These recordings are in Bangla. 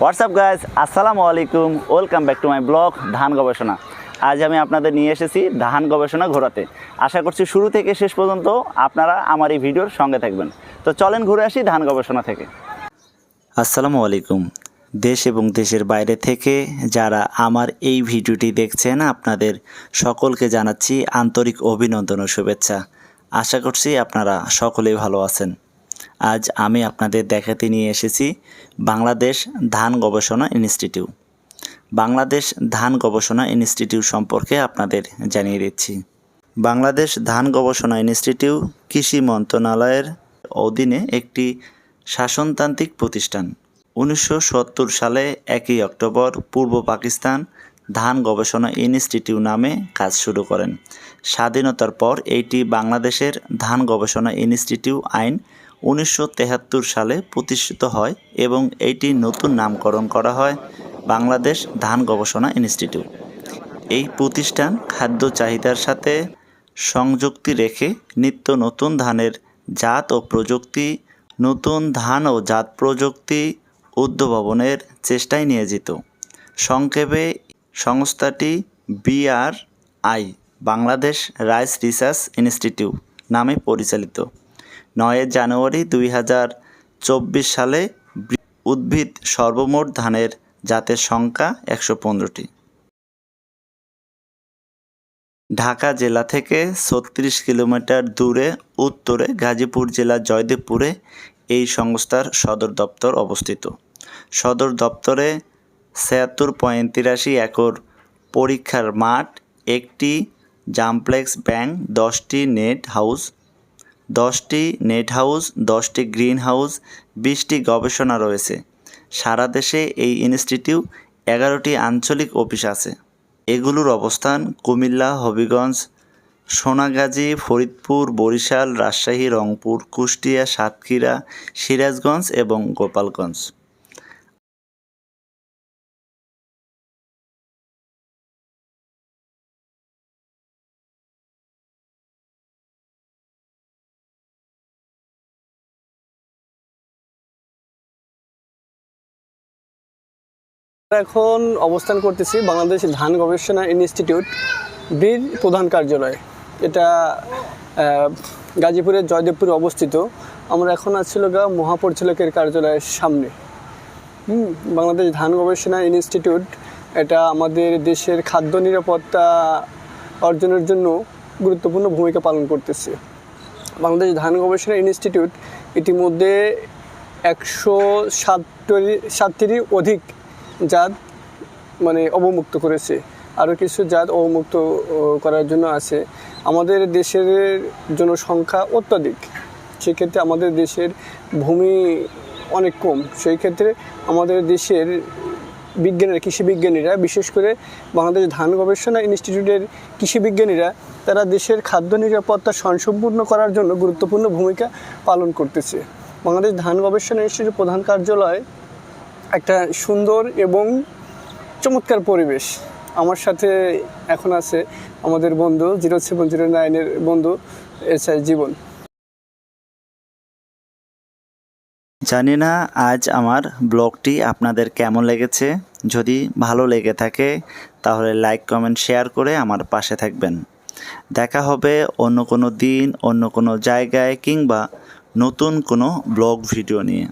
হোয়াটসঅ্যাপ গাইজ আসসালামু আলাইকুম welcome back to my blog ধান গবেষণা আজ আমি আপনাদের নিয়ে এসেছি ধান গবেষণা ঘোরাতে। আশা করছি শুরু থেকে শেষ পর্যন্ত আপনারা আমার এই ভিডিওর সঙ্গে থাকবেন। তো চলেন ঘুরে আসি ধান গবেষণা থেকে। আসসালামু আলাইকুম। দেশ এবং দেশের বাইরে থেকে যারা আমার এই ভিডিওটি দেখছেন, আপনাদের সকলকে জানাচ্ছি আন্তরিক অভিনন্দন ও শুভেচ্ছা। আশা করছি আপনারা সকলেই ভালো আছেন। আজ আমি আপনাদের দেখাতে নিয়ে এসেছি বাংলাদেশ ধান গবেষণা ইনস্টিটিউট। বাংলাদেশ ধান গবেষণা ইনস্টিটিউট সম্পর্কে আপনাদের জানিয়ে দিচ্ছি। বাংলাদেশ ধান গবেষণা ইনস্টিটিউট কৃষি মন্ত্রণালয়ের অধীনে একটি শাসনতান্ত্রিক প্রতিষ্ঠান। উনিশশো সত্তর সালে একই অক্টোবর পূর্ব পাকিস্তান ধান গবেষণা ইনস্টিটিউট নামে কাজ শুরু করেন। স্বাধীনতার পর এইটি বাংলাদেশের ধান গবেষণা ইনস্টিটিউট আইন উনিশশো সালে প্রতিষ্ঠিত হয় এবং এইটি নতুন নামকরণ করা হয় বাংলাদেশ ধান গবেষণা ইনস্টিটিউট। এই প্রতিষ্ঠান খাদ্য চাহিদার সাথে সংযুক্তি রেখে নিত্য নতুন ধানের জাত ও প্রযুক্তি, নতুন ধান ও জাত প্রযুক্তি উদ্ভাবনের চেষ্টায় নিয়োজিত। সংক্ষেপে, সংস্থাটি BRI, Bangladesh Rice Research Institute নামে পরিচালিত। নয় জানুয়ারি দুই হাজার চব্বিশ সালে উদ্ভিদ সর্বমোট ধানের জাতের সংখ্যা একশো পনেরোটি। ঢাকা জেলা থেকে ছত্রিশ কিলোমিটার দূরে উত্তরে গাজীপুর জেলার জয়দেবপুরে এই সংস্থার সদর দপ্তর অবস্থিত। সদর দপ্তরে ছিয়াত্তর পয়েন্ট তিরাশি একর পরীক্ষার মাঠ, একটি জামপ্লেক্স ব্যাংক, দশটি নেট হাউস দশটি নেট হাউস, দশটি গ্রিন হাউস, বিশটি গবেষণা রয়েছে। সারা দেশে এই ইনস্টিটিউট এগারোটি আঞ্চলিক অফিস আছে। এগুলোর অবস্থান কুমিল্লা, হবিগঞ্জ, সোনাগাজী, ফরিদপুর, বরিশাল, রাজশাহী, রংপুর, কুষ্টিয়া, সাতক্ষীরা, সিরাজগঞ্জ এবং গোপালগঞ্জ। এখন অবস্থান করতেছি বাংলাদেশ ধান গবেষণা ইনস্টিটিউট বীর প্রধান কার্যালয়। এটা গাজীপুরের জয়দেবপুরে অবস্থিত। আমরা এখন আছি গা মহাপরিচালকের কার্যালয়ের সামনে। হুম, বাংলাদেশ ধান গবেষণা ইনস্টিটিউট এটা আমাদের দেশের খাদ্য নিরাপত্তা অর্জনের জন্য গুরুত্বপূর্ণ ভূমিকা পালন করতেছে। বাংলাদেশ ধান গবেষণা ইনস্টিটিউট ইতিমধ্যে একশো সাতটি সাতটিরই অধিক জাত মানে অবমুক্ত করেছে। আরও কিছু জাত অবমুক্ত করার জন্য আছে। আমাদের দেশের জনসংখ্যা অত্যাধিক। সেক্ষেত্রে আমাদের দেশের ভূমি অনেক কম। সেই ক্ষেত্রে আমাদের দেশের বিজ্ঞানীরা, কৃষি বিজ্ঞানীরা, বিশেষ করে বাংলাদেশ ধান গবেষণা ইনস্টিটিউটের কৃষি বিজ্ঞানীরা, তারা দেশের খাদ্য নিরাপত্তা স্বয়ংসম্পূর্ণ করার জন্য গুরুত্বপূর্ণ ভূমিকা পালন করতেছে। বাংলাদেশ ধান গবেষণা ইনস্টিটিউটের প্রধান কার্যালয় একটা সুন্দর এবং চমৎকার পরিবেশ আমার সাথে এখন আছে আমাদের বন্ধু জিরো সেভেন জিরো নাইনের বন্ধু এস আই জীবন। জানি না আজ আমার ব্লগটি আপনাদের কেমন লেগেছে। যদি ভালো লেগে থাকে, তাহলে লাইক, কমেন্ট, শেয়ার করে আমার পাশে থাকবেন। দেখা হবে অন্য কোনো দিন, অন্য কোনো জায়গায় কিংবা নতুন কোনো ব্লগ ভিডিও নিয়ে।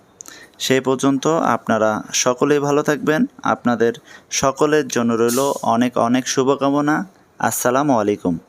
সেই পর্যন্ত আপনারা সকলেই ভালো থাকবেন। আপনাদের সকলের জন্য রইল অনেক অনেক শুভকামনা। আসসালামু আলাইকুম।